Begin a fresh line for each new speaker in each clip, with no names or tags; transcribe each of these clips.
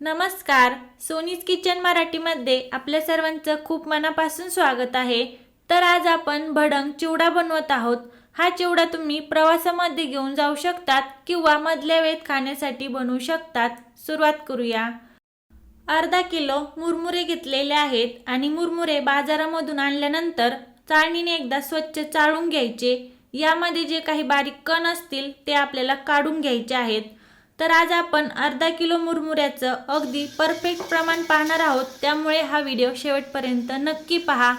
नमस्कार. सोनीज किचन मराठीमध्ये आपल्या सर्वांचं खूप मनापासून स्वागत आहे. तर आज आपण भडंग चिवडा बनवत आहोत. हा चिवडा तुम्ही प्रवासामध्ये घेऊन जाऊ शकतात किंवा मधल्या वेळेत खाण्यासाठी बनवू शकतात. सुरुवात करूया. अर्धा किलो मुरमुरे घेतलेले आहेत आणि मुरमुरे बाजारामधून आणल्यानंतर चाळणीने एकदा स्वच्छ चाळून घ्यायचे. यामध्ये जे काही बारीक कण असतील ते आपल्याला काढून घ्यायचे आहेत. तर आज आपण अर्धा किलो मुरमुऱ्याचं अगदी परफेक्ट प्रमाण पाहणार आहोत. त्यामुळे हा व्हिडिओ शेवटपर्यंत नक्की पहा.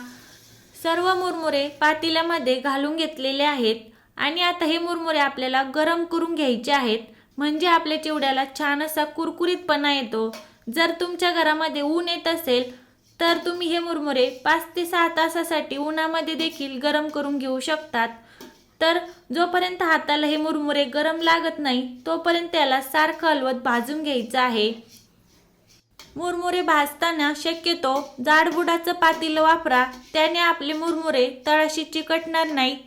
सर्व मुरमुरे पातेल्यामध्ये घालून घेतलेले आहेत आणि आता हे मुरमुरे आपल्याला गरम करून घ्यायचे आहेत. म्हणजे आपल्या चिवड्याला छान असा कुरकुरीतपणा येतो. जर तुमच्या घरामध्ये ऊन येत असेल तर तुम्ही हे मुरमुरे पाच ते सहा तासासाठी उन्हामध्ये देखील गरम करून घेऊ शकतात. तर जोपर्यंत हाताला हे मुरमुरे गरम लागत नाही तोपर्यंत त्याला सारखं हलवत भाजून घ्यायचं आहे. मुरमुरे भाजताना शक्यतो जाडबुडाचं पातेलं वापरा त्याने आपले मुरमुरे तळाशी चिकटणार नाही.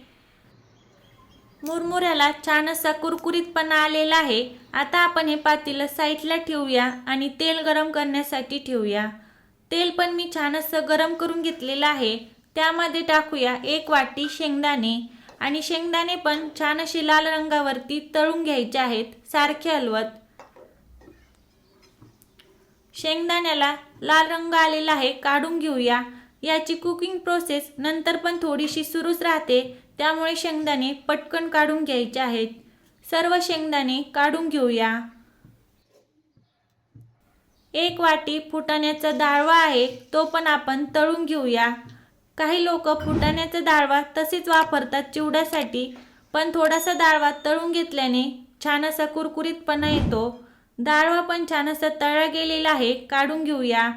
मुरमुऱ्याला छान असा कुरकुरीतपणा आलेला आहे. आता आपण हे पातेलं साईडला ठेवूया आणि तेल गरम करण्यासाठी ठेवूया. तेल पण मी छान असं गरम करून घेतलेलं आहे. त्यामध्ये टाकूया एक वाटी शेंगदाणे. आणि शेंगदाणे पण छान अशी लाल रंगावरती तळून घ्यायचे आहेत. सारखे हलवत. शेंगदाण्याला लाल रंग आलेला आहे काढून घेऊया. याची कुकिंग प्रोसेस नंतर पण थोडीशी सुरूच राहते. त्यामुळे शेंगदाणे पटकन काढून घ्यायचे आहेत. सर्व शेंगदाणे काढून घेऊया. एक वाटी फुटाण्याचा डाळवा आहे तो पण आपण तळून घेऊया. काही लोक फुटाण्याचा डाळवा तसेच वापरतात चिवड्यासाठी पण थोडासा डाळवा तळून घेतल्याने छान असा कुरकुरीतपणा येतो. डाळवा पण छान असा तळला गेलेला आहे काढून घेऊया.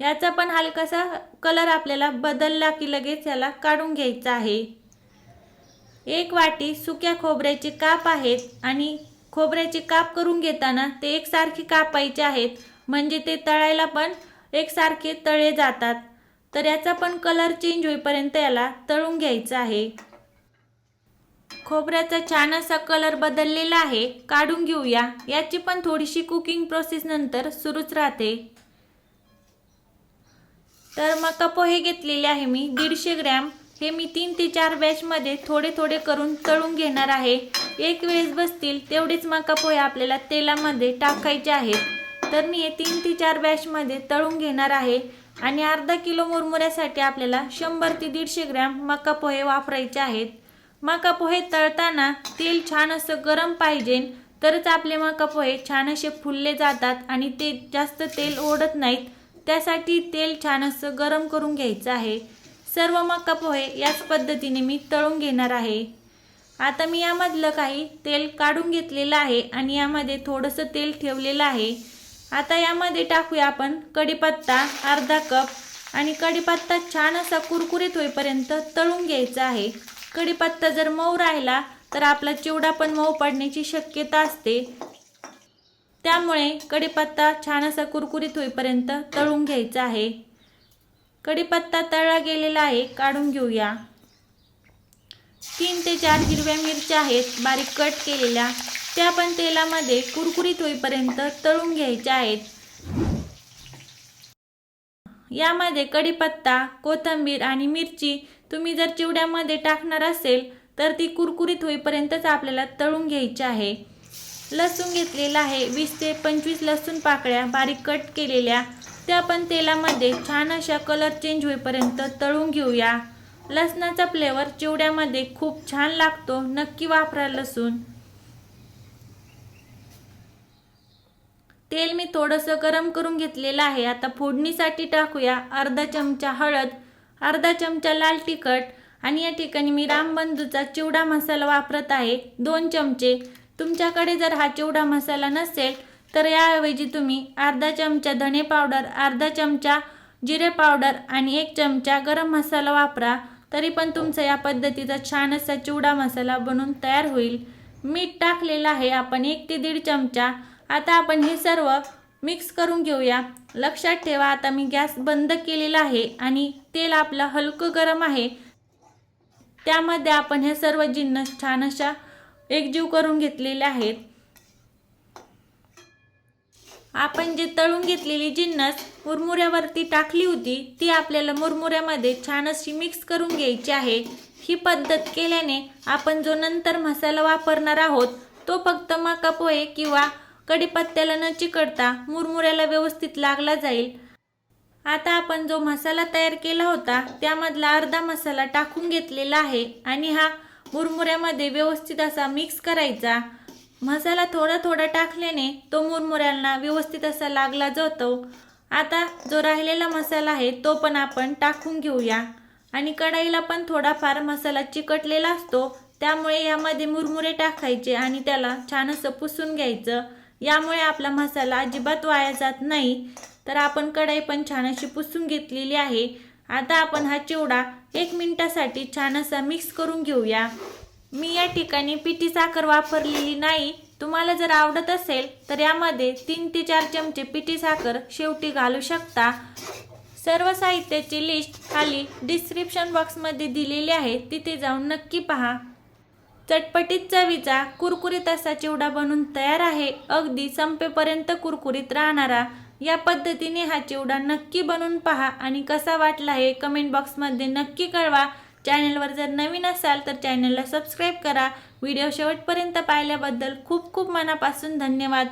याचा पण हलकासा कलर आपल्याला बदलला की लगेच याला काढून घ्यायचा आहे. एक वाटी सुक्या खोबऱ्याचे काप आहेत आणि खोबऱ्याचे काप करून घेताना ते एकसारखे कापायचे आहेत म्हणजे ते तळायला पण एकसारखे तळे जातात. तर याचा पण कलर चेंज होईपर्यंत याला तळून घ्यायचा आहे. खोबऱ्याचा छान असा कलर बदललेला आहे. काढून घेऊया. याची पण थोडीशी कुकिंग प्रोसेस नंतर सुरूच राहते. तर मका पोहे घेतलेले आहे मी दीडशे ग्रॅम. हे मी तीन ते चार बॅचमध्ये थोडे थोडे करून तळून घेणार आहे. एक वेळेस बसतील तेवढेच मका पोहे आपल्याला तेलामध्ये टाकायचे आहेत. तर मी हे तीन ते चार बॅचमध्ये तळून घेणार आहे. आणि अर्धा किलो मुरमुऱ्यासाठी आपल्याला शंभर ते दीडशे ग्रॅम मका पोहे वापरायचे आहेत. मका पोहे तळताना तेल छान असं गरम पाहिजे तरच आपले मका पोहे छान असे फुलले जातात आणि ते जास्त तेल ओढत नाहीत. त्यासाठी तेल छान असं गरम करून घ्यायचं आहे. सर्व मका पोहे याच पद्धतीने मी तळून घेणार आहे. आता मी यामधलं काही तेल काढून घेतलेलं आहे आणि यामध्ये थोडंसं तेल ठेवलेलं आहे. आता यामध्ये टाकूया आपण कढीपत्ता अर्धा कप आणि कढीपत्ता छान असा कुरकुरीत होईपर्यंत तळून घ्यायचा आहे. कढीपत्ता जर मऊ राहिला तर आपला चिवडा पण मऊ पडण्याची शक्यता असते. त्यामुळे कढीपत्ता छान असा कुरकुरीत होईपर्यंत तळून घ्यायचा आहे. कढीपत्ता तळला गेलेला आहे काढून घेऊया. तीन ते चार हिरव्या मिरच्या आहेत बारीक कट केलेल्या. त्या पण तेलामध्ये कुरकुरीत होईपर्यंत तळून घ्यायच्या आहेत. यामध्ये कढीपत्ता कोथिंबीर आणि मिरची तुम्ही जर चिवड्यामध्ये टाकणार असेल तर ती कुरकुरीत होईपर्यंतच आपल्याला तळून घ्यायची आहे. लसूण घेतलेला आहे. वीस ते पंचवीस लसूण पाकळ्या बारीक कट केलेल्या त्या पण तेलामध्ये छान अशा कलर चेंज होईपर्यंत तळून घेऊया. लसणाचा फ्लेवर चिवड्यामध्ये खूप छान लागतो. नक्की वापरा लसूण. तेल मी थोडंसं गरम करून घेतलेलं आहे. आता फोडणीसाठी टाकूया अर्धा चमचा हळद अर्धा चमचा लाल तिखट आणि या ठिकाणी मी रामबंधूचा चिवडा मसाला वापरत आहे. दोन चमचे. तुमच्याकडे जर हा चिवडा मसाला नसेल तर याऐवजी तुम्ही अर्धा चमचा धणे पावडर अर्धा चमचा जिरे पावडर आणि एक चमचा गरम मसाला वापरा. तरी पण तुमचा या पद्धतीचा छान असा चिवडा मसाला बनून तयार होईल. मीठ टाकलेलं आहे आपण एक ते दीड चमचा. आता आपण हे सर्व मिक्स करून घेऊया. लक्षात ठेवा आता मी गॅस बंद केलेला आहे आणि तेल आपलं हलकं गरम आहे. त्यामध्ये आपण हे सर्व जिन्नस छान अशा एकजीव करून घेतलेले आहेत. आपण जे तळून घेतलेली जिन्नस मुरमुऱ्यावरती टाकली होती ती आपल्याला मुरमुऱ्यामध्ये छान अशी मिक्स करून घ्यायची आहे. ही पद्धत केल्याने आपण जो नंतर मसाला वापरणार आहोत तो फक्त मका पोहे किंवा कढीपत्त्याला न चिकटता मुरमुऱ्याला व्यवस्थित लागला जाईल. आता आपण जो मसाला तयार केला होता त्यामधला अर्धा मसाला टाकून घेतलेला आहे आणि हा मुरमुऱ्यामध्ये व्यवस्थित असा मिक्स करायचा. मसाला थोडा थोडा टाकल्याने तो मुरमुऱ्यांना व्यवस्थित असा लागला जातो. आता जो राहिलेला मसाला आहे तो पण आपण टाकून घेऊया. आणि कढाईला पण थोडाफार मसाला चिकटलेला असतो त्यामुळे यामध्ये मुरमुरे टाकायचे आणि त्याला छान असं पुसून घ्यायचं. यामुळे आपला मसाला अजिबात वाया जात नाही. तर आपण कढई पण छान अशी पुसून घेतलेली आहे. आता आपण हा चिवडा एक मिनटासाठी छान असा मिक्स करून घेऊया. मी या ठिकाणी पिठी साखर वापरलेली नाही. तुम्हाला जर आवडत असेल तर यामध्ये तीन ते चार चमचे पिठी साखर शेवटी घालू शकता. सर्व साहित्याची लिस्ट खाली डिस्क्रिप्शन बॉक्समध्ये दिलेली आहे. तिथे जाऊन नक्की पहा. चटपटीत चवीचा कुरकुरीत असा चिवडा बनून तयार आहे अगदी संपेपर्यंत कुरकुरीत राहणारा. या पद्धतीने हा चिवडा नक्की बनवून पहा आणि कसा वाटला हे कमेंट बॉक्समध्ये नक्की कळवा. चॅनलवर जर नवीन असाल तर चॅनलला सबस्क्राईब करा. व्हिडिओ शेवटपर्यंत पाहिल्याबद्दल खूप खूप मनापासून धन्यवाद.